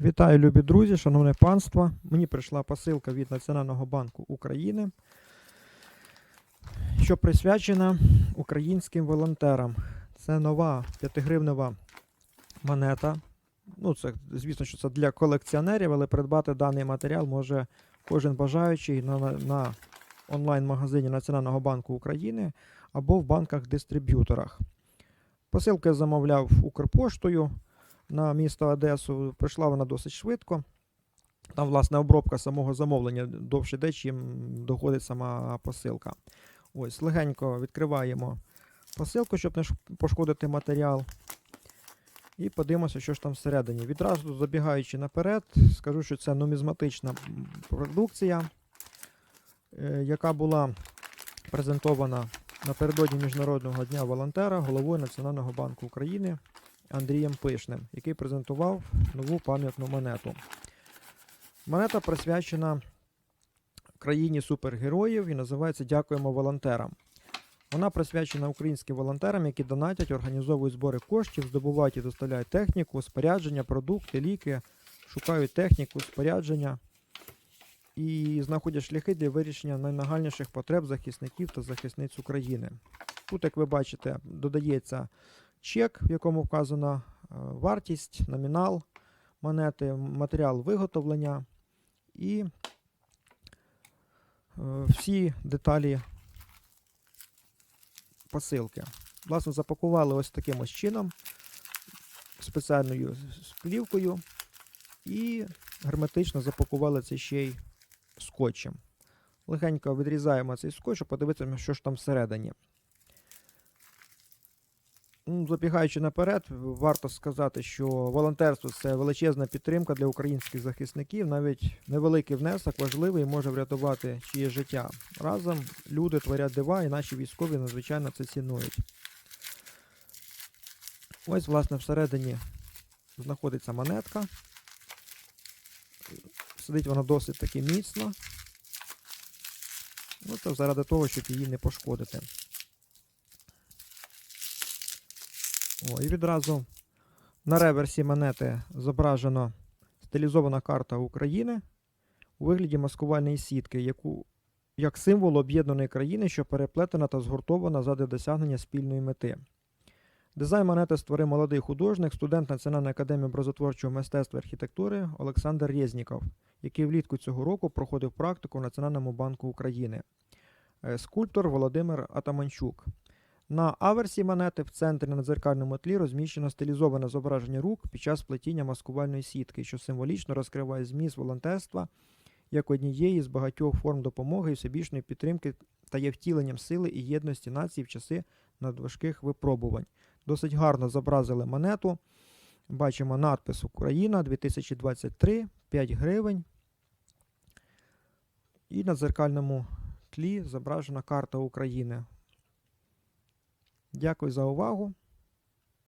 Вітаю, любі друзі, шановне панство. Мені прийшла посилка від Національного банку України, що присвячена українським волонтерам. Це нова 5-гривнева монета. Ну, це, звісно, що це для колекціонерів, але придбати даний матеріал може кожен бажаючий на, на, онлайн-магазині Національного банку України або в банках-дистриб'юторах. Посилку я замовляв Укрпоштою на місто Одесу. Прийшла вона досить швидко. Там, власне, обробка самого замовлення довше йде, чим доходить сама посилка. Ось, легенько відкриваємо посилку, щоб не пошкодити матеріал. І подивимося, що ж там всередині. Відразу забігаючи наперед, скажу, що це нумізматична продукція, е, яка була презентована напередодні Міжнародного дня волонтера головою Національного банку України Андрієм Пишним, який презентував нову пам'ятну монету. Монета присвячена країні супергероїв і називається Дякуємо волонтерам. Вона присвячена українським волонтерам, які донатять, організовують збори коштів, здобувають і доставляють техніку, спорядження, продукти, ліки, шукають техніку, спорядження і знаходять шляхи для вирішення найнагальніших потреб захисників та захисниць України. Тут, як ви бачите, додається чек, в якому вказана е, вартість, номінал монети, матеріал виготовлення і е, всі деталі посилки. Власне, запакували ось таким ось чином, спеціальною плівкою, і герметично запакували це ще й скотчем. Легенько відрізаємо цей скотч, щоб подивитися, що ж там всередині. Ну, Забігаючи наперед, варто сказати, що волонтерство це величезна підтримка для українських захисників. Навіть невеликий внесок важливий і може врятувати чиє життя. Разом люди творять дива, і наші військові надзвичайно це цінують. Ось, власне, всередині знаходиться монетка. Сидить вона досить таки міцно. Ну, це заради того, щоб її не пошкодити. О, і відразу на реверсі монети зображено стилізована карта України у вигляді маскувальної сітки, яку як символ об'єднаної країни, що переплетена та згуртована заради досягнення спільної мети. Дизайн монети створив молодий художник, студент Національної академії образотворчого мистецтва і архітектури Олександр Резніков, який влітку цього року проходив практику в Національному банку України. Е, Скульптор Володимир Атаманчук. На аверсі монети в центрі на дзеркальному тлі розміщено стилізоване зображення рук під час плетіння маскувальної сітки, що символічно розкриває зміст волонтерства як однієї з багатьох форм допомоги і всебічної підтримки та є втіленням сили і єдності нації в часи надважких випробувань. Досить гарно зобразили монету. Бачимо надпис Україна 2023, 5 гривень. І на дзеркальному тлі зображена карта України. Дякую за увагу.